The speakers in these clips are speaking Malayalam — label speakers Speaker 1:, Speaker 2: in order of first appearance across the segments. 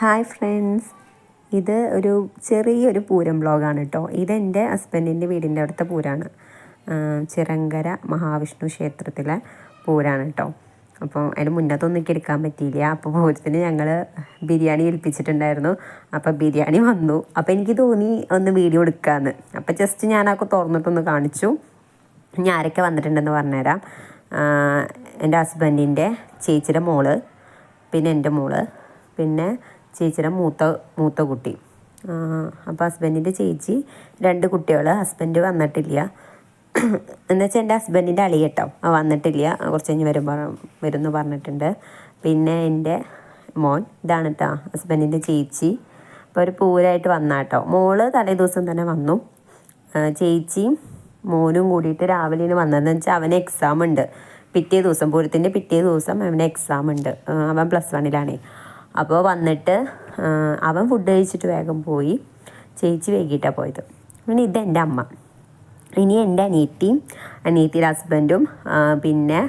Speaker 1: Hi friends. ഇത് ഒരു ചെറിയൊരു പൂരം ബ്ലോഗാണ് കേട്ടോ. ഇതെന്റെ ഹസ്ബൻഡിന്റെ വീടിന്റെ അടുത്ത പൂരമാണ് ചിറങ്കര മഹാവിഷ്ണു ക്ഷേത്രത്തിലെ പൂരാണ് കേട്ടോ. അപ്പോൾ അതിന് മുന്നത്തൊന്നും എടുക്കാൻ പറ്റിയില്ല. അപ്പോൾ പൂരത്തിന് ഞങ്ങൾ ബിരിയാണി ഏൽപ്പിച്ചിട്ടുണ്ടായിരുന്നു. അപ്പോൾ ബിരിയാണി വന്നു. അപ്പോൾ എനിക്ക് തോന്നി ഒന്ന് വീഡിയോ എടുക്കാമെന്ന് അപ്പോൾ ജസ്റ്റ് ഞാനൊക്കെ തുറന്നിട്ടൊന്ന് കാണിച്ചു. ഇനി ആരൊക്കെ വന്നിട്ടുണ്ടെന്ന് പറഞ്ഞുതരാം. എന്റെ ഹസ്ബൻഡിന്റെ ചേച്ചിയുടെ മോൾ പിന്നെ എന്റെ മോൾ പിന്നെ ചേച്ചിയുടെ മൂത്ത മൂത്ത കുട്ടി. അപ്പോൾ ഹസ്ബൻഡിന്റെ ചേച്ചി രണ്ട് കുട്ടികൾ ഹസ്ബൻഡ് വന്നിട്ടില്ല. എന്നുവെച്ചാൽ എന്റെ ഹസ്ബൻഡിന്റെ അളിയട്ടോ വന്നിട്ടില്ല. കുറച്ച് കഴിഞ്ഞ് വരും വരുമെന്ന് പറഞ്ഞിട്ടുണ്ട്. പിന്നെ എന്റെ മോൻ ഇതാണ് കേട്ടോ ഹസ്ബൻഡിന്റെ ചേച്ചി. അപ്പോൾ ഒരു പൂരായിട്ട് വന്നാട്ടോ മോൾ തലേ ദിവസം തന്നെ വന്നു. ചേച്ചിയും മോനും കൂടിയിട്ട് രാവിലെ വന്നതെന്ന് വെച്ചാൽ അവന് എക്സാം ഉണ്ട്. പിറ്റേ ദിവസം പൂരത്തിന്റെ പിറ്റേ ദിവസം അവന് എക്സാം ഉണ്ട്. അവൻ പ്ലസ് വണ്ണിലാണേ അപ്പോൾ വന്നിട്ട് അവൻ ഫുഡ് കഴിച്ചിട്ട് വേഗം പോയി. ചേച്ചി വൈകിട്ടാണ് പോയത്. പിന്നെ ഇതെന്റെ അമ്മ. ഇനി എന്റെ അനിയത്തിയും അനിയത്തിയുടെ ഹസ്ബൻഡും പിന്നെ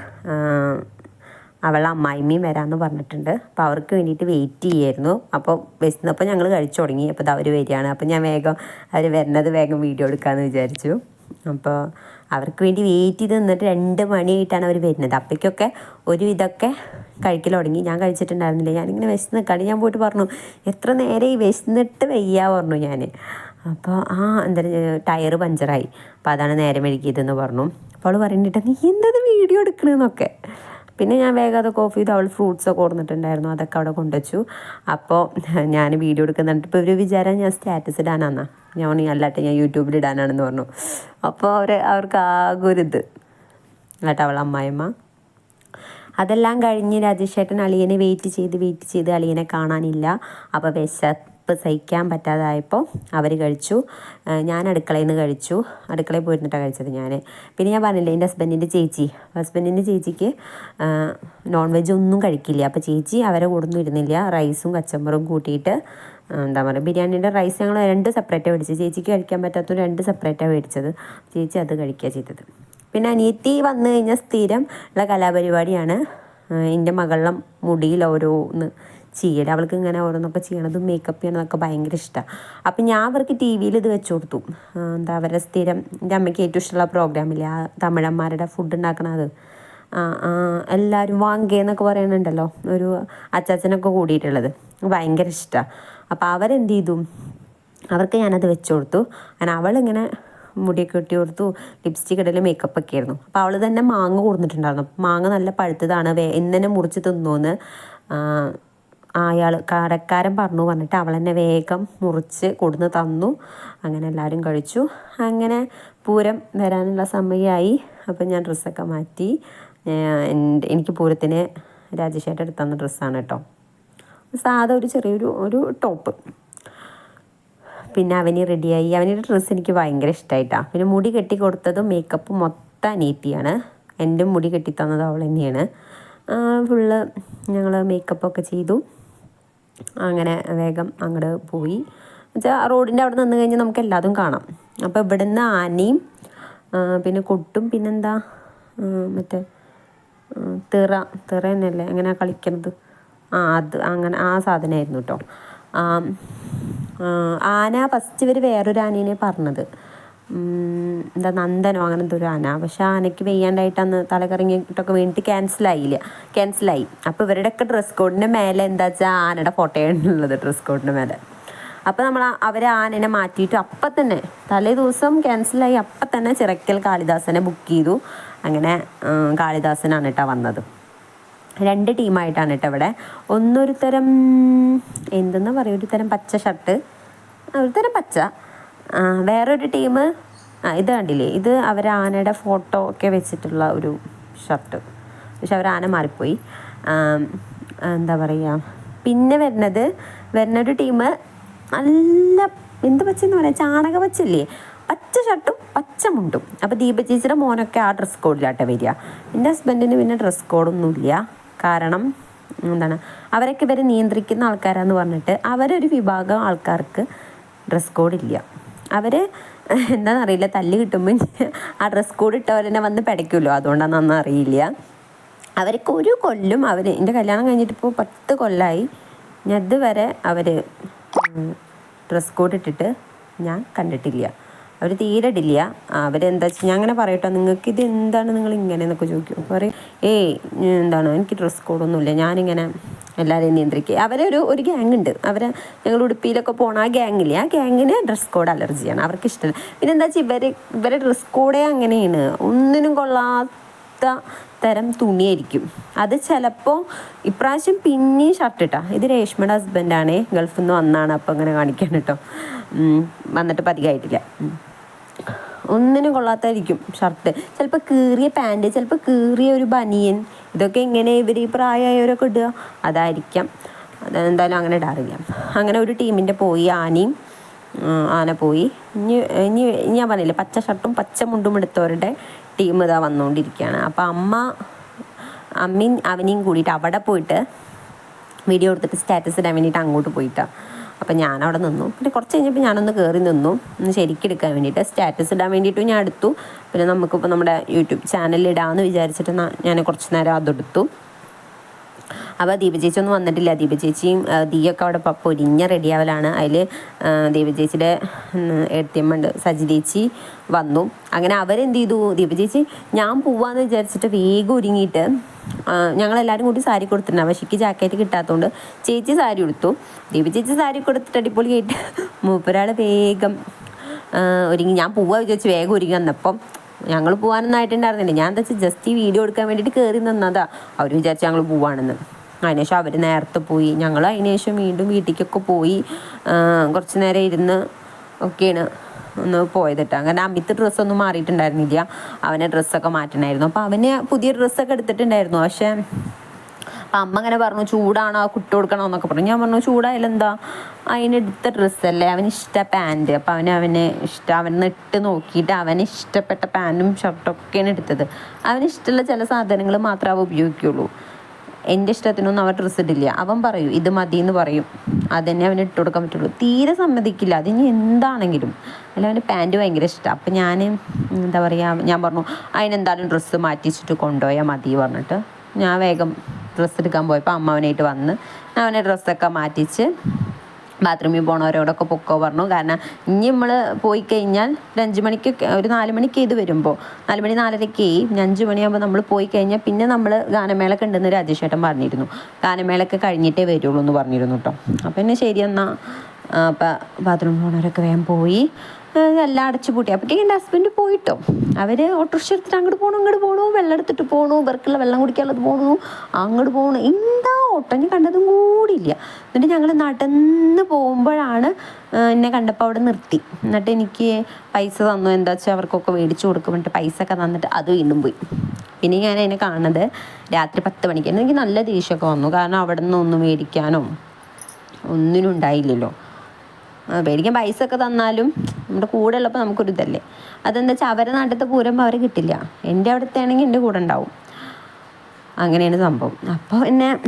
Speaker 1: അവളെ അമ്മായിമ്മയും വരാമെന്ന് പറഞ്ഞിട്ടുണ്ട്. അപ്പോൾ അവർക്ക് വേണ്ടിയിട്ട് വെയിറ്റ് ചെയ്യായിരുന്നു. അപ്പോൾ വിശന്നപ്പോൾ ഞങ്ങൾ കഴിച്ചു തുടങ്ങി. അപ്പോൾ അവർ വരികയാണ്. അപ്പോൾ ഞാൻ വേഗം അവർ വരുന്നത് വേഗം വീഡിയോ എടുക്കാമെന്ന് വിചാരിച്ചു. അപ്പോൾ അവർക്ക് വേണ്ടി വെയിറ്റ് ചെയ്ത് നിന്നിട്ട് രണ്ട് മണിയായിട്ടാണ് അവർ വരുന്നത്. അപ്പോഴേക്കൊക്കെ ഒരു കഴിക്കൽ തുടങ്ങി. ഞാൻ കഴിച്ചിട്ടുണ്ടായിരുന്നില്ല. ഞാനിങ്ങനെ വിശന്ന് കളി ഞാൻ പോയിട്ട് പറഞ്ഞു എത്ര നേരെ ഈ വിശന്നിട്ട് വയ്യ പറഞ്ഞു ഞാൻ അപ്പോൾ ആ എന്താ ടയർ പഞ്ചറായി. അപ്പോൾ അതാണ് നേരെ മെഴുകിയതെന്ന് പറഞ്ഞു. അപ്പോൾ അവൾ പറഞ്ഞിട്ട് നീ എന്തത് വീഡിയോ എടുക്കണമെന്നൊക്കെ പിന്നെ ഞാൻ വേഗം അത് കോഫി ചെയ്ത് അവൾ ഫ്രൂട്ട്സ് ഒക്കെ കൊടുത്തിട്ടുണ്ടായിരുന്നു. അതൊക്കെ അവിടെ കൊണ്ടുവച്ചു. അപ്പോൾ ഞാൻ വീഡിയോ എടുക്കുന്നുണ്ട്. ഇപ്പോൾ ഒരു വിചാരം ഞാൻ സ്റ്റാറ്റസ് ഇടാനാന്നാ. ഞാൻ അല്ലാട്ടെ ഞാൻ യൂട്യൂബിൽ ഇടാനാണെന്ന് പറഞ്ഞു. അപ്പോൾ അവർ അവർക്ക് ആകെ ഒരു ഇത്. കേട്ടോ അവൾ അമ്മായിമ്മ. അതെല്ലാം കഴിഞ്ഞ് രാജേഷേട്ടൻ അളിയനെ വെയിറ്റ് ചെയ്ത് വെയിറ്റ് ചെയ്ത് അളിയനെ കാണാനില്ല. അപ്പോൾ വിശപ്പ് സഹിക്കാൻ പറ്റാതായപ്പോൾ അവർ കഴിച്ചു. ഞാൻ അടുക്കളയിൽ നിന്ന് കഴിച്ചു. അടുക്കളയിൽ പോയിരുന്നിട്ടാണ് കഴിച്ചത് ഞാൻ. പിന്നെ ഞാൻ പറഞ്ഞില്ലേ എന്റെ ഹസ്ബൻഡിന്റെ ചേച്ചി. ഹസ്ബൻഡിന്റെ ചേച്ചിക്ക് നോൺ വെജ് ഒന്നും കഴിക്കില്ല. അപ്പോൾ ചേച്ചി അവരെ കൂടൊന്നും ഇരുന്നില്ല. റൈസും കച്ചമ്പറും കൂട്ടിയിട്ട് എന്താ പറയുക ബിരിയാണിന്റെ റൈസ് ഞങ്ങൾ രണ്ട് സെപ്പറേറ്റാണ് മേടിച്ചത് ചേച്ചിക്ക് കഴിക്കാൻ പറ്റാത്ത രണ്ട് സെപ്പറേറ്റാണ് മേടിച്ചത്. ചേച്ചി അത് കഴിക്കുക ചെയ്തത്. പിന്നെ അനിയത്തി വന്നു കഴിഞ്ഞാൽ സ്ഥിരം ഉള്ള കലാപരിപാടിയാണ് എന്റെ മകളുടെ മുടിയിൽ ഓരോന്ന് ചെയ്യൽ അവൾക്ക് ഇങ്ങനെ ഓരോന്നൊക്കെ ചെയ്യണതും മേക്കപ്പ് ചെയ്യണതൊക്കെ ഭയങ്കര ഇഷ്ടമാണ് അപ്പം ഞാൻ അവർക്ക് ടി വിയിൽ ഇത് വെച്ച് കൊടുത്തു. എന്താ അവരുടെ സ്ഥിരം എന്റെ അമ്മയ്ക്ക് ഏറ്റവും ഇഷ്ടമുള്ള പ്രോഗ്രാമില്ലേ ആ തമിഴന്മാരുടെ ഫുഡ് ഉണ്ടാക്കണത്. എല്ലാവരും വാങ്കേന്നൊക്കെ പറയുന്നുണ്ടല്ലോ ഒരു അച്ചാച്ചനൊക്കെ കൂടിയിട്ടുള്ളത്. ഭയങ്കര ഇഷ്ടമാണ് അപ്പോൾ അവരെന്ത് ചെയ്തു? അവർക്ക് ഞാനത് വെച്ച് കൊടുത്തു. അങ്ങനെ അവളിങ്ങനെ മുടിയൊക്കെ കെട്ടി കൊടുത്തു. ലിപ്സ്റ്റിക് ഇടൽ മേക്കപ്പ് ഒക്കെ ആയിരുന്നു. അപ്പോൾ അവൾ തന്നെ മാങ്ങ കൊടുത്തിട്ടുണ്ടായിരുന്നു. മാങ്ങ നല്ല പഴുത്തതാണ്. വേ ഇന്നെ മുറിച്ച് തിന്നുമെന്ന് അയാൾ കടക്കാരൻ പറഞ്ഞു വന്നിട്ട് അവൾ തന്നെ വേഗം മുറിച്ച് കൊടുന്ന് തന്നു. അങ്ങനെ എല്ലാവരും കഴിച്ചു. അങ്ങനെ പൂരം വരാനുള്ള സമയമായി അപ്പം ഞാൻ ഡ്രസ്സൊക്കെ മാറ്റി. എനിക്ക് പൂരത്തിന് രാജേഷേട്ട എടുത്തന്ന ഡ്രസ്സാണ് കേട്ടോ. സാധാ ഒരു ചെറിയൊരു ഒരു ടോപ്പ്. പിന്നെ അവന് റെഡിയായി. അവന്റെ ഡ്രസ്സ് എനിക്ക് ഭയങ്കര ഇഷ്ടമായിട്ടാണ് പിന്നെ മുടി കെട്ടി കൊടുത്തതും മേക്കപ്പ് മൊത്തം അനീറ്റിയാണ് എന്റെ മുടി കെട്ടി തന്നത് അവൾ തന്നെയാണ്. ഫുള്ള് ഞങ്ങൾ മേക്കപ്പൊക്കെ ചെയ്തു. അങ്ങനെ വേഗം അങ്ങോട്ട് പോയി. എന്നുവെച്ചാൽ റോഡിന്റെ അവിടെ നിന്ന് കഴിഞ്ഞാൽ നമുക്ക് എല്ലാതും കാണാം. അപ്പോൾ നിന്ന് ആനയും പിന്നെ കൊട്ടും പിന്നെന്താ മറ്റേ തിറ തിറ തന്നെയല്ലേ അങ്ങനെ കളിക്കുന്നത് ആ അത് അങ്ങനെ ആ സാധനമായിരുന്നു കേട്ടോ ആന ഫസ്റ്റ് ഇവർ വേറൊരു ആനേനെ പറഞ്ഞത്. എന്താ നന്ദനോ അങ്ങനെ ഒരു ആന. പക്ഷെ ആനയ്ക്ക് വെയ്യാണ്ടായിട്ട് അന്ന് തലകറങ്ങിയിട്ടൊക്കെ വേണ്ടിയിട്ട് ക്യാൻസലായില്ല ക്യാൻസലായി അപ്പോൾ ഇവരുടെയൊക്കെ ഡ്രസ് കോഡിന്റെ മേലെ എന്താ വെച്ചാൽ ആനയുടെ ഫോട്ടോയാണുള്ളത് ഡ്രസ് കോഡിന്റെ മേലെ. അപ്പോൾ നമ്മൾ അവർ ആനനെ മാറ്റിയിട്ട് അപ്പം തന്നെ തലേ ദിവസം ക്യാൻസലായി അപ്പം തന്നെ ചിറക്കൽ കാളിദാസനെ ബുക്ക് ചെയ്തു. അങ്ങനെ കാളിദാസനാണ് കേട്ടോ വന്നത്. രണ്ട് ടീമായിട്ടാണ് കേട്ടോ ഇവിടെ. ഒന്നൊരു തരം എന്തെന്ന് പറയും ഒരു തരം പച്ച ഷർട്ട് ഒരു തരം പച്ച. വേറൊരു ടീം ആ ഇത് കണ്ടില്ലേ? ഇത് അവർ ആനയുടെ ഫോട്ടോ ഒക്കെ വെച്ചിട്ടുള്ള ഒരു ഷർട്ട്. പക്ഷെ അവർ ആന മാറിപ്പോയി. എന്താ പറയുക പിന്നെ വരുന്നത് വരുന്നൊരു ടീം നല്ല എന്ത് പച്ചെന്ന് പറയാം? ചാണക പച്ചല്ലേ പച്ച ഷർട്ടും പച്ച മുണ്ടും. അപ്പോൾ ദീപ ചേച്ചിയുടെ മോനൊക്കെ ആ ഡ്രസ് കോഡിലാട്ടെ വരിക. എന്റെ ഹസ്ബൻഡിന് പിന്നെ ഡ്രസ് കോഡൊന്നുമില്ല. കാരണം എന്താണ് അവരൊക്കെ ഇവരെ നിയന്ത്രിക്കുന്ന ആൾക്കാരാന്ന് പറഞ്ഞിട്ട് അവരൊരു വിഭാഗം ആൾക്കാർക്ക് ഡ്രസ് കോഡ് ഇല്ല അവർ എന്താണെന്നറിയില്ല തല്ലി കിട്ടുമ്പോൾ ആ ഡ്രസ് കോഡ് ഇട്ടവരെന്നെ വന്ന് പിടയ്ക്കുമല്ലോ. അതുകൊണ്ടാണെന്നൊന്നും അറിയില്ല. അവർക്ക് ഒരു കൊല്ലും. അവർ എന്റെ കല്യാണം കഴിഞ്ഞിട്ട് ഇപ്പോൾ പത്ത് കൊല്ലമായി ഞാൻ ഇതുവരെ അവർ ഡ്രസ് കോഡ് ഇട്ടിട്ട് ഞാൻ കണ്ടിട്ടില്ല. അവർ തീരെ ഇടില്ല. അവരെന്താ വെച്ചാൽ ഞാൻ അങ്ങനെ പറയട്ടോ നിങ്ങൾക്ക് ഇത് എന്താണ് നിങ്ങൾ ഇങ്ങനെ എന്നൊക്കെ ചോദിക്കും പറയും ഏയ് എന്താണ്? എനിക്ക് ഡ്രസ് കോഡൊന്നുമില്ല ഞാനിങ്ങനെ എല്ലാവരെയും നിയന്ത്രിക്കുക അവരെ ഒരു ഒരു ഗ്യാങ് ഉണ്ട്. അവരെ ഞങ്ങൾ ഉടുപ്പിയിലൊക്കെ പോണ ആ ഗ്യാങ്ങില്ലേ ആ ഗ്യാങ്ങിന് ഡ്രസ് കോഡ് അലർജിയാണ് അവർക്ക് ഇഷ്ടമല്ല പിന്നെ എന്താ വെച്ചാൽ ഇവർ ഇവരെ ഡ്രസ് കോഡേ അങ്ങനെയാണ്. ഒന്നിനും കൊള്ളാത്ത തരം തുണിയായിരിക്കും. അത് ചിലപ്പോൾ ഇപ്രാവശ്യം പിന്നെയും ഷർട്ട് ഇട്ടാ. ഇത് രേഷ്മയുടെ ഹസ്ബൻഡാണേ ഗൾഫിൽ നിന്ന് വന്നാണ് അപ്പോൾ അങ്ങനെ കാണിക്കാൻ കേട്ടോ വന്നിട്ട് ഉം. ഒന്നിനും കൊള്ളാത്തായിരിക്കും ഷർട്ട്. ചിലപ്പോൾ കീറിയ പാന്റ് ചിലപ്പോൾ കീറിയ ഒരു ബനിയൻ ഇതൊക്കെ എങ്ങനെ ഇവർ ഈ പ്രായമായവരൊക്കെ ഇടുക? അതായിരിക്കാം. അതെന്തായാലും അങ്ങനെ ഇടാറില്ല. അങ്ങനെ ഒരു ടീമിന്റെ പോയി ആനയും ആന പോയി. ഇനി ഇനി ഇനി ഞാൻ പറഞ്ഞില്ല പച്ച ഷർട്ടും പച്ച മുണ്ടും എടുത്തവരുടെ ടീം ഇതാ വന്നുകൊണ്ടിരിക്കുകയാണ് അപ്പോൾ അമ്മ അമ്മയും അവനെയും കൂടിയിട്ട് അവിടെ പോയിട്ട് വീഡിയോ എടുത്തിട്ട് സ്റ്റാറ്റസ് ഇടാൻ വേണ്ടിയിട്ട് അങ്ങോട്ട് പോയിട്ടാണ് അപ്പം ഞാൻ അവിടെ നിന്നു. പിന്നെ കുറച്ച് കഴിഞ്ഞപ്പോൾ ഞാനൊന്ന് കയറി നിന്നു. ഒന്ന് ശരിക്കെടുക്കാൻ വേണ്ടിയിട്ട്. സ്റ്റാറ്റസ് ഇടാൻ വേണ്ടിയിട്ടും ഞാൻ എടുത്തു. പിന്നെ നമുക്കിപ്പോൾ നമ്മുടെ യൂട്യൂബ് ചാനലിൽ ഇടാമെന്ന് വിചാരിച്ചിട്ട് ഞാൻ കുറച്ച് നേരം അതെടുത്തു. അപ്പോൾ ദീപ ചേച്ചി ഒന്നും വന്നിട്ടില്ല. ദീപ ചേച്ചിയും ദീയൊക്കെ അവിടെ പൊരിഞ്ഞ റെഡിയാവലാണ് അതിൽ ദീപ ചേച്ചിയുടെ എട്ടിയമ്മ ഉണ്ട് സജി ചേച്ചി വന്നു. അങ്ങനെ അവരെന്ത് ചെയ്തു? ദീപ ചേച്ചി ഞാൻ പോവാന്ന് വിചാരിച്ചിട്ട് വേഗം ഒരുങ്ങിയിട്ട് ഞങ്ങളെല്ലാവരും കൂടി സാരി കൊടുത്തിട്ടുണ്ട്. പക്ഷേക്ക് ജാക്കറ്റ് കിട്ടാത്തതുകൊണ്ട് ചേച്ചി സാരി കൊടുത്തു ദേവി ചേച്ചി സാരി കൊടുത്തിട്ട് അടിപൊളി ആയിട്ട് മൂപ്പരാൾ വേഗം ഒരുങ്ങി. ഞാൻ പോവാ വിചാരിച്ച് വേഗം ഒരുങ്ങി വന്നപ്പം ഞങ്ങൾ പോകാനൊന്നായിട്ടുണ്ടായിരുന്നില്ല ഞാൻ എന്താ വെച്ചാൽ ജസ്റ്റ് ഈ വീഡിയോ എടുക്കാൻ വേണ്ടിയിട്ട് കയറി നിന്നതാ. അവർ വിചാരിച്ചു ഞങ്ങൾ പോവാണെന്ന്. അതിനുശേഷം അവർ നേരത്തെ പോയി. ഞങ്ങൾ അതിനുശേഷം വീണ്ടും വീട്ടിലേക്കൊക്കെ പോയി കുറച്ച് നേരം ഇരുന്ന് ഒക്കെയാണ് ഒന്ന് പോയത് കേട്ടോ അങ്ങനെ അമിത് ഡ്രസ്സൊന്നും മാറിയിട്ടുണ്ടായിരുന്നില്ല. അവനെ ഡ്രസ്സൊക്കെ മാറ്റണമായിരുന്നു അപ്പോൾ അവന് പുതിയ ഡ്രസ്സൊക്കെ എടുത്തിട്ടുണ്ടായിരുന്നു. പക്ഷേ അപ്പം അമ്മ അങ്ങനെ പറഞ്ഞു ചൂടാണോ? കുട്ടി കൊടുക്കണോ? എന്നൊക്കെ പറഞ്ഞു. ഞാൻ പറഞ്ഞു ചൂടായാലും എന്താ? അതിനെടുത്ത ഡ്രസ്സല്ലേ? അവന് ഇഷ്ട പാന്റ്. അപ്പം അവന് അവന് ഇഷ്ടം അവൻ ഇട്ട് നോക്കിയിട്ട് അവന് ഇഷ്ടപ്പെട്ട പാന്റും ഷർട്ടൊക്കെയാണ് എടുത്തത്. അവന് ഇഷ്ടമുള്ള ചില സാധനങ്ങൾ മാത്രമേ അവ ഉപയോഗിക്കുള്ളൂ. എന്റെ ഇഷ്ടത്തിനൊന്നും അവൻ ഡ്രസ്സ് ഇടില്ല. അവൻ പറയും ഇത് മതി എന്ന് പറയും. അതന്നെ അവന് ഇട്ട് കൊടുക്കാൻ പറ്റുള്ളൂ. തീരെ സമ്മതിക്കില്ല. അതിന് എന്താണെങ്കിലും. അല്ല അവന്റെ പാന്റ് ഭയങ്കര ഇഷ്ടമാണ് അപ്പം ഞാൻ എന്താ പറയുക ഞാൻ പറഞ്ഞു അതിനെന്തായാലും ഡ്രസ്സ് മാറ്റിച്ചിട്ട് കൊണ്ടുപോയാൽ മതി പറഞ്ഞിട്ട് ഞാൻ വേഗം ഡ്രസ്സ് എടുക്കാൻ പോയപ്പോൾ അമ്മ അവനായിട്ട് വന്ന് അവനെ ഡ്രസ്സൊക്കെ മാറ്റിച്ച് ബാത്റൂമിൽ പോണവരോടൊക്കെ പൊക്കോ പറഞ്ഞു. കാരണം ഇനി നമ്മൾ പോയി കഴിഞ്ഞാൽ ഒരു അഞ്ച് ഒരു നാല് മണിക്ക് ഇത് വരുമ്പോൾ നാല് മണി നാലരയ്ക്ക് ഈ അഞ്ച് മണിയാകുമ്പോൾ നമ്മൾ പോയി കഴിഞ്ഞാൽ പിന്നെ നമ്മൾ ഗാനമേളൊക്കെ ഉണ്ടെന്ന് രാജേഷേട്ടൻ പറഞ്ഞിരുന്നു. ഗാനമേളൊക്കെ കഴിഞ്ഞിട്ടേ വരുള്ളൂ എന്ന് പറഞ്ഞിരുന്നു കേട്ടോ അപ്പം പിന്നെ ശരി എന്നാൽ അപ്പം ബാത്റൂമിൽ പോണവരൊക്കെ വേഗം പോയി. എല്ലാം അടച്ചു പൂട്ടി. അപ്പോഴത്തേക്കും എന്റെ ഹസ്ബൻഡ് പോയിട്ടോ. അവർ ഓട്ടോറിക്ഷ എടുത്തിട്ട് അങ്ങോട്ട് പോകണു ഇങ്ങോട്ട് പോകണു വെള്ളം എടുത്തിട്ട് പോകണു ഇവർക്കുള്ള വെള്ളം കുടിക്കാനുള്ളത് പോകണു അങ്ങോട്ട് പോകണു എന്താ ഓട്ടം? ഞാൻ കണ്ടതും കൂടിയില്ല. എന്നിട്ട് ഞങ്ങൾ നടന്ന് പോകുമ്പോഴാണ് എന്നെ കണ്ടപ്പോൾ അവിടെ നിർത്തി. എന്നിട്ട് എനിക്ക് പൈസ തന്നു. എന്താ വെച്ചാൽ അവർക്കൊക്കെ മേടിച്ചു കൊടുക്കും. എന്നിട്ട് പൈസ ഒക്കെ തന്നിട്ട് അത് വീണ്ടും പോയി. പിന്നെ ഞാൻ അതിനെ കാണുന്നത് രാത്രി പത്ത് മണിക്ക്. എനിക്ക് നല്ല ദേഷ്യമൊക്കെ വന്നു. കാരണം അവിടെ നിന്ന് ഒന്നും മേടിക്കാനോ ഒന്നിനും ഉണ്ടായില്ലല്ലോ. മേടിക്കാൻ പൈസ ഒക്കെ തന്നാലും നമ്മുടെ കൂടെ ഉള്ളപ്പോൾ നമുക്കൊരു ഇതല്ലേ. അതെന്താ വെച്ചാൽ അവരെ നാട്ടിലത്തെ പൂരമ്പോൾ അവരെ കിട്ടില്ല. എന്റെ അവിടുത്തെ ആണെങ്കിൽ എന്റെ കൂടെ ഉണ്ടാവും. അങ്ങനെയാണ് സംഭവം. അപ്പോൾ പിന്നെ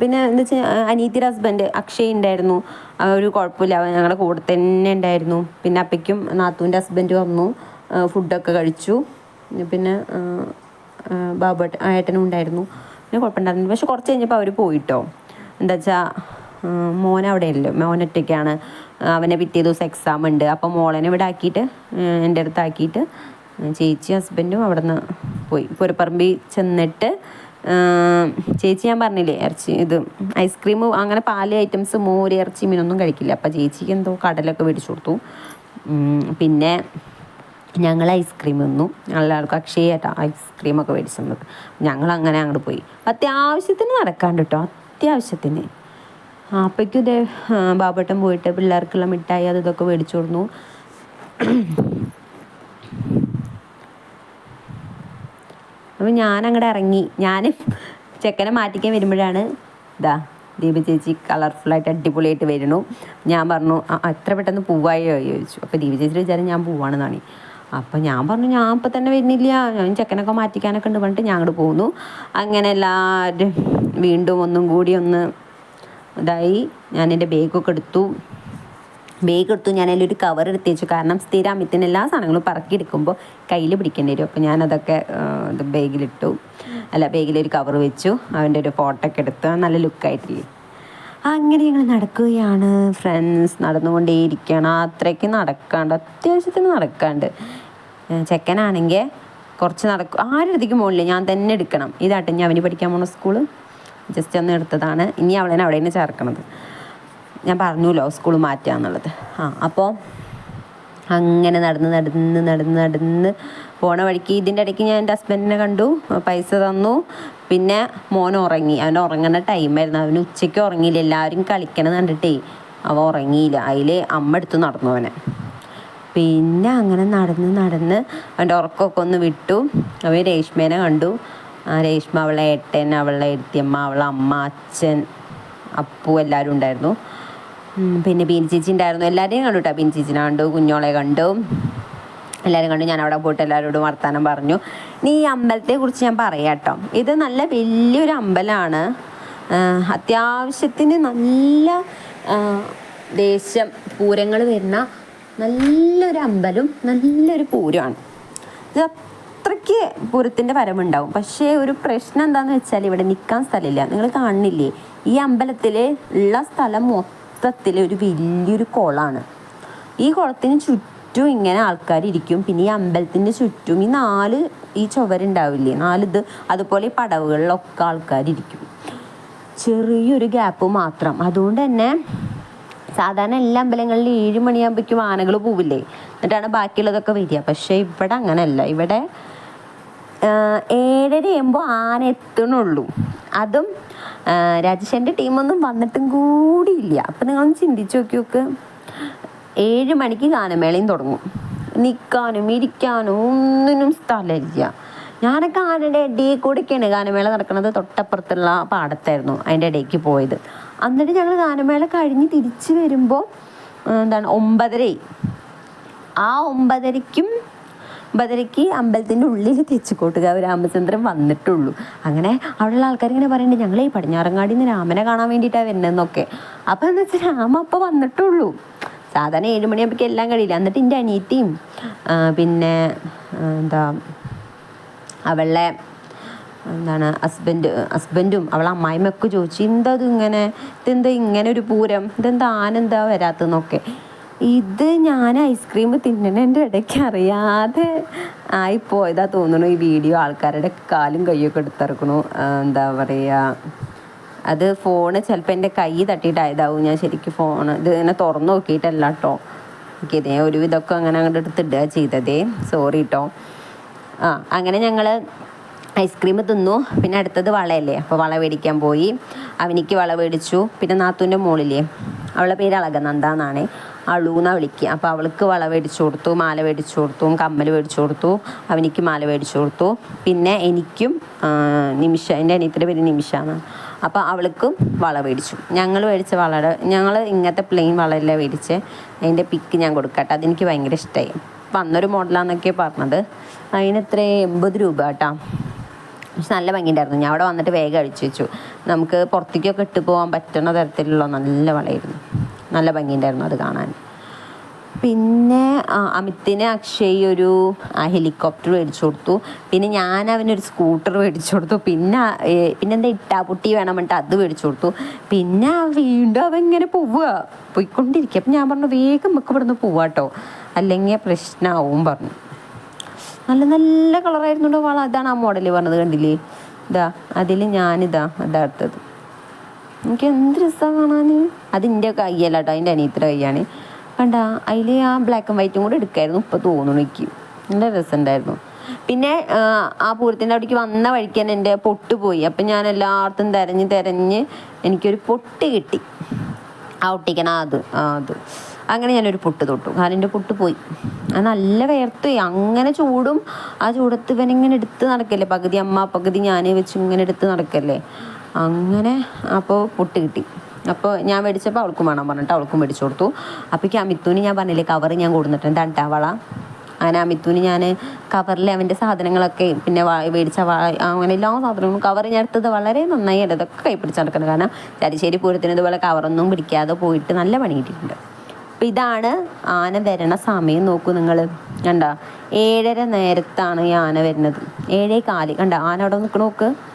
Speaker 1: പിന്നെ എന്താ വെച്ചാൽ അനീത്തിയുടെ ഹസ്ബൻഡ് അക്ഷയ് ഉണ്ടായിരുന്നു. ഒരു കുഴപ്പമില്ല. അവൻ ഞങ്ങളുടെ കൂടെ തന്നെ ഉണ്ടായിരുന്നു. പിന്നെ അപ്പയ്ക്കും നാത്തൂന്റെ ഹസ്ബൻഡ് വന്നു. ഫുഡൊക്കെ കഴിച്ചു. പിന്നെ ആ, ആ, ബാബു ഏട്ടനും ഉണ്ടായിരുന്നു. പിന്നെ കുഴപ്പമുണ്ടായിരുന്നു പക്ഷെ കുറച്ച് കഴിഞ്ഞപ്പോൾ അവർ പോയിട്ടോ. എന്താ വെച്ചാൽ മോൻ ഒറ്റയ്ക്കാണ്. അവനെ പിറ്റേ ദിവസം എക്സാം ഉണ്ട്. അപ്പോൾ മോളനെ ഇവിടെ ആക്കിയിട്ട് എന്റെ അടുത്താക്കിയിട്ട് ചേച്ചി ഹസ്ബൻഡും അവിടെ നിന്ന് പോയി. പുരപ്പറമ്പിൽ ചെന്നിട്ട് ചേച്ചി ഞാൻ പറഞ്ഞില്ലേ ഇറച്ചി ഇത് ഐസ്ക്രീം അങ്ങനെ പാൽ ഐറ്റംസ് മോര് ഇറച്ചി മീനൊന്നും കഴിക്കില്ല. അപ്പോൾ ചേച്ചിക്ക് എന്തോ കടലൊക്കെ മേടിച്ചു കൊടുത്തു. പിന്നെ ഞങ്ങൾ ഐസ്ക്രീം തിന്നു എല്ലാവർക്കും അക്ഷയായിട്ടാണ് ഐസ്ക്രീമൊക്കെ മേടിച്ചു തന്നത്. ഞങ്ങൾ അങ്ങനെ അങ്ങോട്ട് പോയി. അത്യാവശ്യത്തിന് നടക്കാണ്ട് കേട്ടോ അത്യാവശ്യത്തിന്. ആ, അപ്പോഴേക്കും ഇതേ ബാബട്ടൻ പോയിട്ട് പിള്ളേർക്കുള്ള മിഠായി അത് ഇതൊക്കെ മേടിച്ചു കൊടുന്നു. അപ്പം ഞാൻ അങ്ങോട്ട് ഇറങ്ങി. ഞാൻ ചെക്കനെ മാറ്റിക്കാൻ വരുമ്പോഴാണ് ഇതാ ദീപ ചേച്ചി കളർഫുള്ളായിട്ട് അടിപൊളിയായിട്ട് വരുന്നു. ഞാൻ പറഞ്ഞു "ആ, ആ, എത്ര പെട്ടെന്ന് പൂവായോ? ചോദിച്ചു. അപ്പോൾ ദീപ ചേച്ചി വിചാരം ഞാൻ പൂവാണെന്നാണ്. അപ്പം ഞാൻ പറഞ്ഞു ഞാൻ ഇപ്പം തന്നെ വരുന്നില്ല. ഞാൻ ചെക്കനൊക്കെ മാറ്റിക്കാനൊക്കെ ഉണ്ട് പറഞ്ഞിട്ട് ഞാൻ അങ്ങോട്ട് പോകുന്നു അങ്ങനെ എല്ലാവരും വീണ്ടും ഒന്നും കൂടി ഒന്ന് ഇതായി. ഞാൻ എന്റെ ബാഗൊക്കെ എടുത്തു. ബാഗ് എടുത്തു ഞാൻ അതിലൊരു കവർ എടുത്ത് വെച്ചു കാരണം സ്ഥിരം അമിത്തിന് എല്ലാ സാധനങ്ങളും പറക്കി എടുക്കുമ്പോൾ കയ്യിൽ പിടിക്കേണ്ടി വരും. അപ്പോൾ ഞാനതൊക്കെ ഇത് ബാഗിലിട്ടു. അല്ല ബാഗിലൊരു കവർ വെച്ചു. അവന്റെ ഒരു ഫോട്ടോ ഒക്കെ എടുത്തു. നല്ല ലുക്കായിട്ടില്ലേ അങ്ങനെ ഞങ്ങൾ നടക്കുകയാണ്. ഫ്രണ്ട്സ് നടന്നുകൊണ്ടേയിരിക്കണം അത്രയ്ക്ക് നടക്കാണ്ട് അത്യാവശ്യത്തിന് നടക്കാണ്ട്. ചെക്കനാണെങ്കിൽ കുറച്ച് നടക്കും ആരുടെ അടുത്തേക്ക് മുകളിൽ ഞാൻ തന്നെ എടുക്കണം. ഇതാട്ടെ ഞാൻ അവന് പഠിക്കാൻ പോണ സ്കൂൾ ജസ്റ്റ് ഒന്ന് എടുത്തതാണ്. ഇനി അവളെ അവിടെ തന്നെ ചേർക്കണത്. ഞാൻ പറഞ്ഞല്ലോ സ്കൂൾ മാറ്റുക എന്നുള്ളത്. ആ അപ്പോൾ അങ്ങനെ നടന്ന് നടന്ന് നടന്ന് നടന്ന് പോണ വഴിക്ക് ഇതിന്റെ ഇടയ്ക്ക് ഞാൻ എന്റെ ഹസ്ബൻഡിനെ കണ്ടു. പൈസ തന്നു. പിന്നെ മോൻ ഉറങ്ങി. അവൻ ഉറങ്ങുന്ന ടൈമായിരുന്നു അവന് ഉച്ചയ്ക്ക് ഉറങ്ങിയില്ല. എല്ലാവരും കളിക്കണം കണ്ടിട്ടേ അവൻ ഉറങ്ങിയില്ല. അതിൽ അമ്മ എടുത്ത് നടന്നു അവനെ. പിന്നെ അങ്ങനെ നടന്ന് നടന്ന് അവന്റെ ഉറക്കമൊക്കെ ഒന്ന് വിട്ടു. അവൻ രേഷ്മേനെ കണ്ടു. രേഷ്മ അവളെ ഏട്ടൻ അവളെ എഴുത്തിയമ്മ അവളെ അമ്മ അച്ഛൻ അപ്പു എല്ലാവരും ഉണ്ടായിരുന്നു. പിന്നെ ബീൻ ചേച്ചി ഉണ്ടായിരുന്നു. എല്ലാവരെയും കണ്ടു കേട്ടോ ബീൻ ചേച്ചിനെ കണ്ടു കുഞ്ഞോളെ കണ്ടു. എല്ലാവരും കണ്ടു. ഞാൻ അവിടെ പോയിട്ട് എല്ലാവരോടും വർത്തമാനം പറഞ്ഞു. നീ ഈ അമ്പലത്തെ കുറിച്ച് ഞാൻ പറയാട്ടോ ഇത് നല്ല വലിയൊരു അമ്പലമാണ് അത്യാവശ്യത്തിന് നല്ല ദേശം പൂരങ്ങൾ വരുന്ന നല്ലൊരു അമ്പലം നല്ലൊരു പൂരമാണ് ഇത് അത്രയ്ക്ക് പൂരത്തിന്റെ വരവുണ്ടാവും. പക്ഷേ ഒരു പ്രശ്നം എന്താണെന്ന് വെച്ചാൽ ഇവിടെ നിൽക്കാൻ സ്ഥലമില്ല. നിങ്ങൾ കാണുന്നില്ലേ? ഈ അമ്പലത്തിൽ ഉള്ള സ്ഥലം മൊത്തത്തിൽ ഒരു വലിയൊരു കുളമാണ് ഈ കുളത്തിന് ചുറ്റും ഇങ്ങനെ ആൾക്കാർ ഇരിക്കും. പിന്നെ ഈ അമ്പലത്തിന്റെ ചുറ്റും ഈ നാല് ഈ ചുവരുണ്ടാവില്ലേ? ഇത് അതുപോലെ ഈ പടവുകളിലൊക്കെ ആൾക്കാരിരിക്കും ചെറിയൊരു ഗ്യാപ്പ് മാത്രം. അതുകൊണ്ട് തന്നെ സാധാരണ എല്ലാ അമ്പലങ്ങളിലും ഏഴ് മണിയാകുമ്പോഴേക്കും ആനകൾ പോവില്ലേ? എന്നിട്ടാണ് ബാക്കിയുള്ളതൊക്കെ വരിക പക്ഷേ ഇവിടെ അങ്ങനെയല്ല. ഇവിടെ ഏഴര ആകുമ്പോൾ ആന എത്തണുള്ളൂ. അതും രാജേഷന്റെ ടീമൊന്നും വന്നിട്ടും കൂടിയില്ല. അപ്പം നിങ്ങളൊന്ന് ചിന്തിച്ച് നോക്കി നോക്ക്. ഏഴ് മണിക്ക് ഗാനമേളയും തുടങ്ങും. നിൽക്കാനും ഇരിക്കാനും ഒന്നിനും സ്ഥലമില്ല. ഞാനൊക്കെ ആനയുടെ ഇടയിൽ കൂടെയൊക്കെയാണ് ഗാനമേള നടക്കുന്നത്. തൊട്ടപ്പുറത്തുള്ള പാടത്തായിരുന്നു അതിന്റെ ഇടയ്ക്ക് പോയത്. എന്നിട്ട് ഞങ്ങൾ ഗാനമേള കഴിഞ്ഞ് തിരിച്ച് വരുമ്പോൾ എന്താണ് ഒമ്പതരയായി. ആ ഒമ്പതരയ്ക്കും ഒമ്പതരയ്ക്ക് അമ്പലത്തിന്റെ ഉള്ളിൽ തെച്ചിക്കോട്ടുകാവ് രാമചന്ദ്രൻ വന്നിട്ടുള്ളൂ. അങ്ങനെ അവിടെയുള്ള ആൾക്കാർ ഇങ്ങനെ പറയുന്നുണ്ട് ഞങ്ങൾ ഈ പടിഞ്ഞാറങ്ങാടി നിന്ന് രാമനെ കാണാൻ വേണ്ടിയിട്ടാണ് വരുന്നതെന്നൊക്കെ. അപ്പം എന്ന് വെച്ചാൽ രാമ അപ്പോൾ വന്നിട്ടുള്ളൂ. സാധാരണ ഏഴ് മണിയാകുമ്പോഴേക്കും എല്ലാം കഴിയില്ല. എന്നിട്ട് എന്റെ അനിയത്തിയും പിന്നെ എന്താ അവളെ എന്താണ് ഹസ്ബൻഡ് ഹസ്ബൻഡും അവളെ അമ്മായിമ്മയൊക്കെ ചോദിച്ചു എന്താ ഇങ്ങനെ ഇതെന്താ ഇങ്ങനെ ഒരു പൂരം? ഇതെന്താ ആനെന്താ വരാത്തെന്നൊക്കെ ഇത് ഞാൻ ഐസ്ക്രീം തിന്നണേന്റെ ഇടയ്ക്ക് അറിയാതെ ആയിപ്പോയതാ തോന്നുന്നു. ഈ വീഡിയോ ആൾക്കാരുടെ കാലും കൈയൊക്കെ എടുത്തിറക്കണു. എന്താ പറയുക അത് ഫോണ് ചിലപ്പോൾ എന്റെ കൈ തട്ടിയിട്ടായതാവും ഞാൻ ശരിക്കും ഫോണ് ഇത് ഇങ്ങനെ തുറന്നു നോക്കിയിട്ടല്ല കേട്ടോ എനിക്ക് ഇതേ ഒരു ഇതൊക്കെ അങ്ങനെ അങ്ങോട്ട് എടുത്തിടുക ചെയ്തതേ. സോറി കേട്ടോ ആ അങ്ങനെ ഞങ്ങൾ ഐസ്ക്രീം തിന്നു. പിന്നെ അടുത്തത് വളയല്ലേ? അപ്പോൾ വള മേടിക്കാൻ പോയി. അവനിക്ക് വള മേടിച്ചു. പിന്നെ നാത്തൂന്റെ മോളില്ലേ? അവളുടെ പേര് അളകനന്ദ എന്നാണ്. അളൂന്ന വിളിക്കുക അപ്പോൾ അവൾക്ക് വള മേടിച്ചു കൊടുത്തു മാല മേടിച്ചു കൊടുത്തു കമ്മൽ മേടിച്ചു കൊടുത്തു അവനിക്ക് മാല മേടിച്ചു കൊടുത്തു. പിന്നെ എനിക്കും നിമിഷ എന്റെ അനിയത്തിന്റെ പേര് നിമിഷ എന്നാണ് അപ്പോൾ അവൾക്കും വള മേടിച്ചു. ഞങ്ങൾ മേടിച്ച വളയുടെ ഞങ്ങൾ ഇങ്ങനത്തെ പ്ലെയിൻ വളയല്ലേ മേടിച്ച് അതിന്റെ പിക്ക് ഞാൻ കൊടുക്കട്ടെ അതെനിക്ക് ഭയങ്കര ഇഷ്ടമായി വന്നൊരു മോഡലാന്നൊക്കെ പറഞ്ഞത്. അതിന് എത്ര എൺപത് രൂപ കേട്ടോ പക്ഷെ നല്ല ഭംഗിയുണ്ടായിരുന്നു. ഞാൻ അവിടെ വന്നിട്ട് വേഗം അഴിച്ചു വെച്ചു. നമുക്ക് പുറത്തേക്കൊക്കെ ഇട്ട് പോകാൻ പറ്റുന്ന തരത്തിലുള്ള നല്ല വളയായിരുന്നു. നല്ല ഭംഗിയുണ്ടായിരുന്നു അത് കാണാൻ. പിന്നെ അമിത്തിനെ അക്ഷയ് ഒരു ഹെലികോപ്റ്റർ മേടിച്ചു കൊടുത്തു. പിന്നെ ഞാൻ അവനൊരു സ്കൂട്ടർ മേടിച്ചു കൊടുത്തു. പിന്നെ പിന്നെ എന്താ ഇട്ടാപുട്ടി വേണം പറഞ്ഞിട്ട് അത് മേടിച്ചു കൊടുത്തു. പിന്നെ വീണ്ടും അവൻ ഇങ്ങനെ പോവുക. പോയിക്കൊണ്ടിരിക്കുക. അപ്പം ഞാൻ പറഞ്ഞു വേഗം നമുക്ക് ഇവിടുന്ന് പോവാട്ടോ അല്ലെങ്കിൽ പ്രശ്നമാവും പറഞ്ഞു. നല്ല നല്ല കളറായിരുന്നു വള. അതാണ് ആ മോഡൽ പറഞ്ഞത് കണ്ടില്ലേ? ഇതാ അതിൽ ഞാനിതാ അതാ എടുത്തത്. എനിക്ക് എന്ത് രസമാണ് കാണാൻ അത് എന്റെ കയ്യല്ല കേട്ടോ അതിന്റെ അനിയത്തിന്റെ കയ്യാണ്. കണ്ട അതിൽ ആ ബ്ലാക്ക് ആൻഡ് വൈറ്റും കൂടെ എടുക്കായിരുന്നു ഇപ്പോൾ തോന്നുന്നു എനിക്ക്. നല്ല രസമുണ്ടായിരുന്നു. പിന്നെ ആ, പൂരത്തിന്റെ അവിടേക്ക് വന്ന വഴിക്ക് തന്നെ എന്റെ പൊട്ട് പോയി. അപ്പം ഞാൻ എല്ലായിടത്തും തിരഞ്ഞ് തിരഞ്ഞ് എനിക്കൊരു പൊട്ട് കിട്ടി. ആ ഒട്ടിക്കണം അത് അത്. അങ്ങനെ ഞാനൊരു പൊട്ട് തൊട്ടു. കാലിന്റെ പൊട്ട് പോയി. അത് നല്ല വേർത്ത്. അങ്ങനെ ചൂടും ആ ചൂടത്ത് ഇവനിങ്ങനെ എടുത്ത് നടക്കല്ലേ? പകുതി അമ്മ പകുതി ഞാൻ വെച്ച് ഇങ്ങനെ എടുത്ത് നടക്കല്ലേ? അങ്ങനെ അപ്പോൾ പൊട്ടി കിട്ടി. അപ്പോൾ ഞാൻ മേടിച്ചപ്പോൾ അവൾക്കും വേണം പറഞ്ഞിട്ട് അവൾക്കും മേടിച്ചു കൊടുത്തു. അപ്പോഴേക്ക് അമിത്തുവിന് ഞാൻ പറഞ്ഞില്ലേ കവർ ഞാൻ കൊടുത്തിട്ടുണ്ട്. രണ്ടാവള അങ്ങനെ അമിത്തുവിന് ഞാൻ കവറിൽ അവന്റെ സാധനങ്ങളൊക്കെ പിന്നെ മേടിച്ച അങ്ങനെ എല്ലാ സാധനങ്ങളും കവർ ഞാൻ എടുത്തത് വളരെ നന്നായി അല്ല? അതൊക്കെ കൈ നടക്കുന്നത് കാരണം ചരിശ്ശേരി പൂരത്തിന് ഇതുപോലെ കവറൊന്നും പിടിക്കാതെ പോയിട്ട് നല്ല പണി കിട്ടിയിട്ടുണ്ട്. അപ്പം ഇതാണ് ആന വരണ സമയം. നോക്കൂ നിങ്ങൾ കണ്ട? ഏഴര നേരത്താണ് ഈ ആന വരുന്നത് ഏഴേ കാൽ. കണ്ട? ആന അവിടെ നിൽക്കണ നോക്ക്.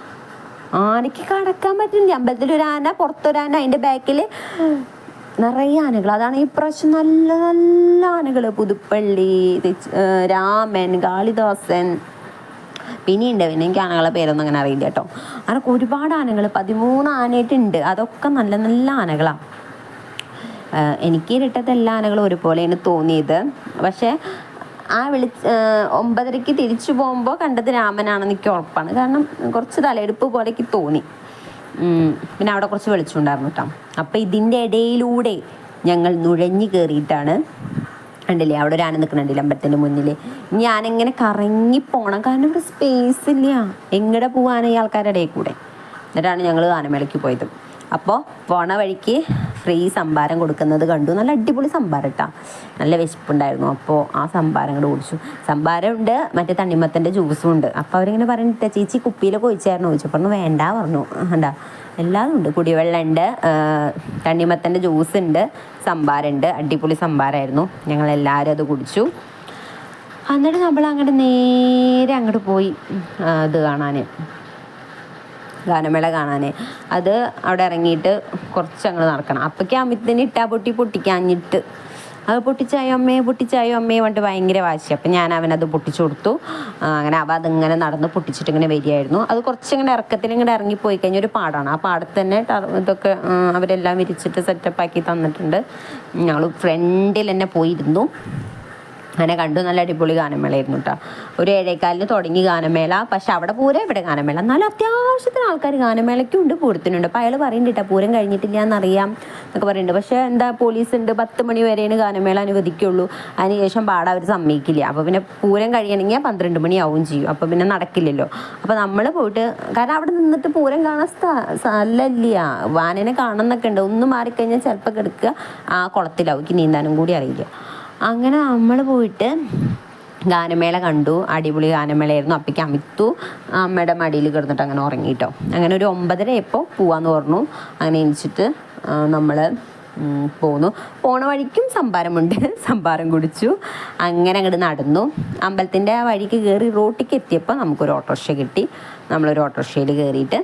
Speaker 1: ആനയ്ക്ക് കടക്കാൻ പറ്റില്ല. അമ്പലത്തിൽ ഒരു ആന പുറത്തൊരാന അതിന്റെ ബാക്കിൽ നിറയെ ആനകൾ അതാണ് ഈ പ്രാവശ്യം നല്ല നല്ല ആനകൾ പുതുപ്പള്ളി രാമൻ കാളിദാസൻ. പിന്നെയുണ്ട്. പിന്നെ എനിക്ക് ആനകളെ പേരൊന്നും അങ്ങനെ അറിയില്ല കേട്ടോ. അതൊക്കെ ഒരുപാട് ആനകൾ പതിമൂന്ന് ആനയായിട്ടുണ്ട്. അതൊക്കെ നല്ല നല്ല ആനകളാണ് എനിക്ക് ഇരട്ടത്തെ എല്ലാ ആനകളും ഒരുപോലെയാണ് തോന്നിയത്. പക്ഷേ ആ വിളി ഒമ്പതരയ്ക്ക് തിരിച്ചു പോകുമ്പോൾ കണ്ടത് രാമനാണെന്ന് എനിക്ക് ഉറപ്പാണ്. കാരണം കുറച്ച് തലയെടുപ്പ് പോലെ എനിക്ക് തോന്നി. പിന്നെ അവിടെ കുറച്ച് വെളിച്ചമുണ്ടായിരുന്നു കേട്ടോ. അപ്പം ഇതിന്റെ ഇടയിലൂടെ ഞങ്ങൾ നുഴഞ്ഞു കയറിയിട്ടാണ് കണ്ടില്ലേ? അവിടെ ഒരു ആന നിൽക്കുന്നുണ്ടല്ലേ അമ്പലത്തിന്റെ മുന്നിൽ ഞാനിങ്ങനെ കറങ്ങി പോകണം കാരണം ഇവിടെ സ്പേസ് ഇല്ല. എങ്ങടെ പോവാണ് ഈ ആൾക്കാരുടെ ഇടയിൽ കൂടെ? എന്നിട്ടാണ് ഞങ്ങൾ ആനമേളയ്ക്ക് പോയത്. അപ്പോൾ പോണ വഴിക്ക് ഫ്രീ സംഭാരം കൊടുക്കുന്നത് കണ്ടു. നല്ല അടിപൊളി സംഭാരം കേട്ടോ നല്ല വിശപ്പുണ്ടായിരുന്നു. അപ്പോൾ ആ സംഭാരം കൂടെ കുടിച്ചു. സംഭാരം ഉണ്ട്. മറ്റേ തണ്ണിമത്തന്റെ ജ്യൂസും ഉണ്ട്. അപ്പോൾ അവരിങ്ങനെ പറഞ്ഞിട്ട് ചേച്ചി കുപ്പിയിലൊക്കെ ഒഴിച്ചായിരുന്നു? ചോദിച്ചു പറഞ്ഞു വേണ്ട പറഞ്ഞു. കണ്ടാ എല്ലാതും ഉണ്ട്. കുടിവെള്ളം ഉണ്ട്. തണ്ണിമത്തന്റെ ജ്യൂസ് ഉണ്ട്. സംഭാരമുണ്ട് അടിപൊളി സംഭാരമായിരുന്നു ഞങ്ങൾ എല്ലാവരും അത് കുടിച്ചു. എന്നിട്ട് നമ്മൾ അങ്ങോട്ട് നേരെ അങ്ങോട്ട് പോയി. ഇത് കാണാൻ ഗാനമേള കാണാൻ അത് അവിടെ ഇറങ്ങിയിട്ട് കുറച്ച് അങ്ങോട്ട് നടക്കണം. അപ്പോഴേക്കും അമിത്തിന് ഇട്ടാ പൊട്ടി പൊട്ടിക്കാഞ്ഞിട്ട്. അത് പൊട്ടിച്ചായോ അമ്മേ? പൊട്ടിച്ചായോ അമ്മേ? പറഞ്ഞിട്ട് ഭയങ്കര വാശി. അപ്പം ഞാൻ അവനത് പൊട്ടിച്ചു കൊടുത്തു. അങ്ങനെ അവ അതിങ്ങനെ നടന്ന് പൊട്ടിച്ചിട്ട് ഇങ്ങനെ വരികയായിരുന്നു. അത് കുറച്ചിങ്ങനെ ഇറക്കത്തിൽ ഇങ്ങനെ ഇറങ്ങിപ്പോയി കഴിഞ്ഞ ഒരു പാടാണ്. ആ പാടത്ത് തന്നെ ഇതൊക്കെ അവരെല്ലാം വിരിച്ചിട്ട് സെറ്റപ്പാക്കി തന്നിട്ടുണ്ട്. ഞങ്ങൾ ഫ്രണ്ടിൽ തന്നെ പോയിരുന്നു. അങ്ങനെ കണ്ടു. നല്ല അടിപൊളി ഗാനമേളയായിരുന്നു കേട്ടോ ഒരു ഏഴേക്കാലിന് തുടങ്ങി ഗാനമേള. പക്ഷെ അവിടെ പൂരം ഇവിടെ ഗാനമേള. എന്നാലും അത്യാവശ്യത്തിന് ആൾക്കാർ ഗാനമേളയ്ക്കും ഉണ്ട് പൂരത്തിനുണ്ട്. അപ്പോൾ അയാൾ പറയുന്നുണ്ട് കേട്ടോ പൂരം കഴിഞ്ഞിട്ടില്ല എന്നറിയാം എന്നൊക്കെ പറയുന്നുണ്ട്. പക്ഷേ എന്താ പോലീസ് ഉണ്ട് പത്ത് മണി വരെയാണ് ഗാനമേള അനുവദിക്കുള്ളൂ. അതിനുശേഷം പാടാൻ അവർ സമ്മതിക്കില്ല. അപ്പോൾ പിന്നെ പൂരം കഴിയണമെങ്കിൽ പന്ത്രണ്ട് മണിയാവും ചെയ്യും. അപ്പോൾ പിന്നെ നടക്കില്ലല്ലോ. അപ്പോൾ നമ്മൾ പോയിട്ട് കാരണം അവിടെ നിന്നിട്ട് പൂരം കാണാൻ സ്ഥലമില്ല. വാനനെ കാണുന്നൊക്കെ ഉണ്ട്. ഒന്ന് മാറിക്കഴിഞ്ഞാൽ ചിലപ്പോൾ കിടക്കുക. ആ കുളത്തിലാവും. നീന്താനും കൂടി അറിയില്ല. അങ്ങനെ നമ്മൾ പോയിട്ട് ഗാനമേള കണ്ടു. അടിപൊളി ഗാനമേളയായിരുന്നു. അപ്പേക്ക് അമിത്തു അമ്മയുടെ മടിയിൽ കിടന്നിട്ട് അങ്ങനെ ഉറങ്ങിയിട്ടോ അങ്ങനെ ഒരു ഒമ്പതര എപ്പോൾ പോവാന്ന് പറഞ്ഞു. അങ്ങനെ എണിച്ചിട്ട് നമ്മൾ പോന്നു. പോണ വഴിക്കും സംഭാരമുണ്ട്. സംഭാരം കുടിച്ചു. അങ്ങനെ അങ്ങോട്ട് നടന്നു. അമ്പലത്തിന്റെ ആ വഴിക്ക് കയറി റോട്ടിക്ക് എത്തിയപ്പോൾ നമുക്കൊരു ഓട്ടോറിക്ഷ കിട്ടി. നമ്മളൊരു ഓട്ടോറിക്ഷയിൽ കയറിയിട്ട്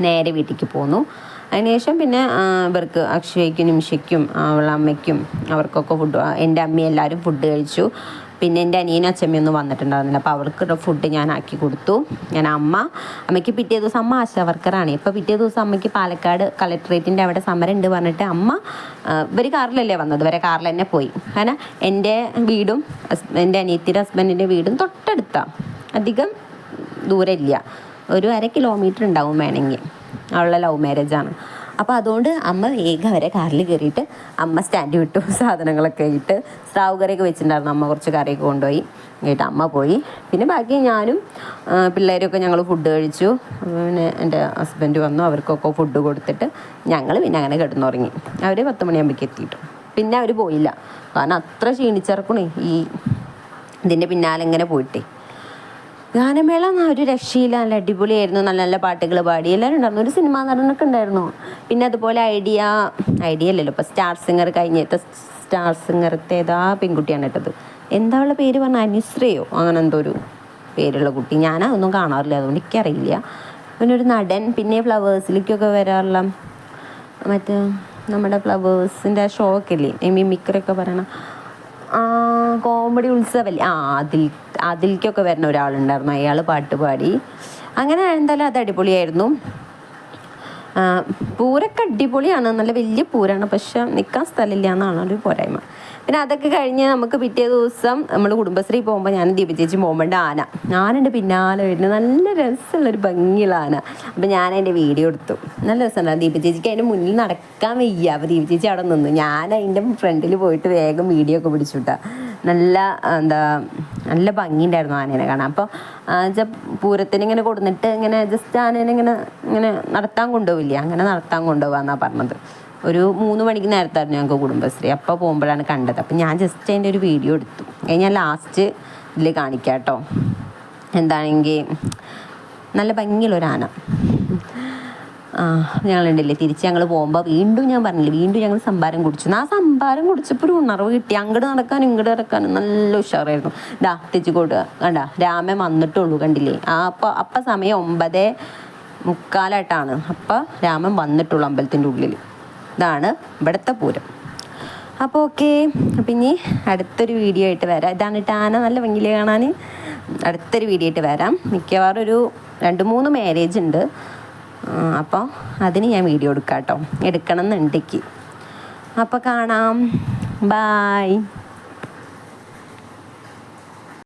Speaker 1: നേരെ വീട്ടിലേക്ക് പോന്നു. അതിനുശേഷം പിന്നെ ഇവർക്ക് അക്ഷയ്ക്കും നിമിഷയ്ക്കും അവളുടെ അമ്മയ്ക്കും അവർക്കൊക്കെ ഫുഡ് എന്റെ അമ്മയും എല്ലാവരും ഫുഡ് കഴിച്ചു. പിന്നെ എന്റെ അനിയനും അച്ഛമ്മയൊന്നും വന്നിട്ടുണ്ടായിരുന്നില്ല. അപ്പോൾ അവർക്ക് ഫുഡ് ഞാൻ ആക്കി കൊടുത്തു. ഞാൻ അമ്മ അമ്മയ്ക്ക് പിറ്റേ ദിവസം അമ്മ ആശാ വർക്കറാണ് ഇപ്പോൾ പിറ്റേ ദിവസം അമ്മയ്ക്ക് പാലക്കാട് കളക്ട്രേറ്റിന്റെ അവിടെ സമരം ഉണ്ട് പറഞ്ഞിട്ട് അമ്മ ഇവർ കാറിലല്ലേ വന്നത്? വരെ കാറിൽ തന്നെ പോയി. കാരണം എന്റെ വീടും എന്റെ അനിയത്തിയുടെ ഹസ്ബൻഡിന്റെ വീടും തൊട്ടടുത്താണ് അധികം ദൂരമില്ല. ഒരു അര കിലോമീറ്റർ ഉണ്ടാവും വേണമെങ്കിൽ. അവളുടെ ലവ് മാരേജ് ആണ്. അപ്പോൾ അതുകൊണ്ട് അമ്മ വേഗം വരെ കാറിൽ കയറിയിട്ട് അമ്മ സ്റ്റാൻഡ് വിട്ടു സാധനങ്ങളൊക്കെ ഇട്ട് സ്രാവ് കറിയൊക്കെ വെച്ചിട്ടുണ്ടായിരുന്നു അമ്മ കുറച്ച് കറിയൊക്കെ കൊണ്ടുപോയി. കേട്ട് അമ്മ പോയി. പിന്നെ ബാക്കി ഞാനും പിള്ളേരൊക്കെ ഞങ്ങൾ ഫുഡ് കഴിച്ചു. പിന്നെ എന്റെ ഹസ്ബൻഡ് വന്നു അവർക്കൊക്കെ ഫുഡ് കൊടുത്തിട്ട് ഞങ്ങൾ പിന്നെ അങ്ങനെ കിടന്നുറങ്ങി. അവർ പത്ത് മണിയാകുമ്പോഴേക്ക് എത്തിയിട്ടു. പിന്നെ അവർ പോയില്ല. കാരണം അത്ര ക്ഷീണിച്ചിറക്കണേ ഈ ഇതിന്റെ പിന്നാലെ ഇങ്ങനെ പോയിട്ടേ. ഗാനമേള ഒരു രക്ഷയില്ല. നല്ല അടിപൊളിയായിരുന്നു. നല്ല നല്ല പാട്ടുകൾ പാടി. എല്ലാവരും ഉണ്ടായിരുന്നു. ഒരു സിനിമാ നടനൊക്കെ ഉണ്ടായിരുന്നു. പിന്നെ അതുപോലെ ഐഡിയ ഐഡിയ അല്ലല്ലോ. ഇപ്പോൾ സ്റ്റാർ സിംഗർ കഴിഞ്ഞത്തെ സ്റ്റാർ സിംഗറത്തെ ഏതാ പെൺകുട്ടിയാണ് ഇട്ടത് എന്താ പേര് പറഞ്ഞാൽ അനുശ്രയോ? അങ്ങനെ എന്തോ ഒരു പേരുള്ള കുട്ടി. ഞാൻ അതൊന്നും കാണാറില്ല. അതുകൊണ്ട് എനിക്കറിയില്ല. പിന്നെ ഒരു നടൻ പിന്നെ ഫ്ലവേഴ്സിലേക്കൊക്കെ വരാറുള്ള മറ്റേ നമ്മുടെ ഫ്ലവേഴ്സിന്റെ ഷോ ഒക്കെ ഇല്ലേ? മിമിക്രൊക്കെ പറയണ കോമഡി ഉത്സവല്ലേ? ആ അതിൽ അതിലേക്കൊക്കെ വരുന്ന ഒരാളുണ്ടായിരുന്നു. അയാൾ പാട്ട് പാടി. അങ്ങനെ എന്തായാലും അത് അടിപൊളിയായിരുന്നു. പൂരൊക്കെ അടിപൊളിയാണ്. നല്ല വലിയ പൂരാണ്. പക്ഷെ നിൽക്കാൻ സ്ഥലമില്ല എന്നാണ് ഒരു പോരായ്മ. പിന്നെ അതൊക്കെ കഴിഞ്ഞ് നമുക്ക് പിറ്റേ ദിവസം നമ്മൾ കുടുംബശ്രീ പോകുമ്പോൾ ഞാൻ ദീപ ചേച്ചി പോകുമ്പോൾ ആന. ആനന്റെ പിന്നാലെ വരുന്നത് നല്ല രസമുള്ളൊരു ഭംഗിയുള്ള ആന. അപ്പം ഞാൻ അതിന്റെ വീഡിയോ എടുത്തു. നല്ല രസമുണ്ടായിരുന്നു ദീപ ചേച്ചിക്ക് അതിന്റെ മുന്നിൽ നടക്കാൻ വയ്യ. അപ്പോൾ ദീപ ചേച്ചി അവിടെ നിന്നു. ഞാൻ അതിന്റെ ഫ്രണ്ടിൽ പോയിട്ട് വേഗം വീഡിയോ ഒക്കെ പിടിച്ചുവിട്ടാ നല്ല എന്താ നല്ല ഭംഗിയുണ്ടായിരുന്നു ആനേനെ കാണാൻ. അപ്പോൾ പൂരത്തിന് ഇങ്ങനെ കൊടുന്നിട്ട് ഇങ്ങനെ ജസ്റ്റ് ആനേനെ ഇങ്ങനെ ഇങ്ങനെ നടത്താൻ കൊണ്ടുപോവില്ലേ? അങ്ങനെ നടത്താൻ കൊണ്ടുപോകാന്നാണ് പറഞ്ഞത്. ഒരു മൂന്ന് മണിക്ക് നേരത്തായിരുന്നു ഞങ്ങൾക്ക് കുടുംബശ്രീ. അപ്പോൾ പോകുമ്പോഴാണ് കണ്ടത്. അപ്പം ഞാൻ ജസ്റ്റ് അതിന്റെ ഒരു വീഡിയോ എടുത്തു. ഞാൻ ലാസ്റ്റ് ഇതിൽ കാണിക്കാം കേട്ടോ എന്താണെങ്കിൽ നല്ല ഭംഗിയുള്ളൊരാന ഞങ്ങളുണ്ടല്ലേ? തിരിച്ച് ഞങ്ങൾ പോകുമ്പോൾ വീണ്ടും ഞാൻ പറഞ്ഞില്ലേ വീണ്ടും ഞങ്ങൾ സംഭാരം കുടിച്ചു. ആ സംഭാരം കുടിച്ചപ്പോൾ ഒരു ഉണർവ് കിട്ടി. അങ്ങോട്ട് നടക്കാനും ഇങ്ങോട്ട് നടക്കാനും നല്ല ഉഷാറായിരുന്നു. ദാ കൊടുക്കുക കണ്ട രാമൻ വന്നിട്ടുള്ളൂ കണ്ടില്ലേ? ആ അപ്പോൾ അപ്പം സമയം ഒമ്പത് മുക്കാലായിട്ടാണ്. അപ്പോൾ രാമൻ വന്നിട്ടുള്ളൂ അമ്പലത്തിന്റെ ഉള്ളിൽ ഇതാണ് ഇവിടുത്തെ പൂരം. അപ്പോൾ ഓക്കെ. അപ്പം ഇനി അടുത്തൊരു വീഡിയോ ആയിട്ട് വരാം. ഇതാണ് ടാന നല്ല ഭംഗിയിൽ കാണാൻ അടുത്തൊരു വീഡിയോ ആയിട്ട് വരാം. മിക്കവാറും ഒരു രണ്ട് മൂന്ന് മാരേജ് ഉണ്ട്. അപ്പോൾ അതിന് ഞാൻ വീഡിയോ എടുക്കാം കേട്ടോ. എടുക്കണം എന്നുണ്ടെങ്കിൽ. അപ്പോൾ കാണാം. ബായ്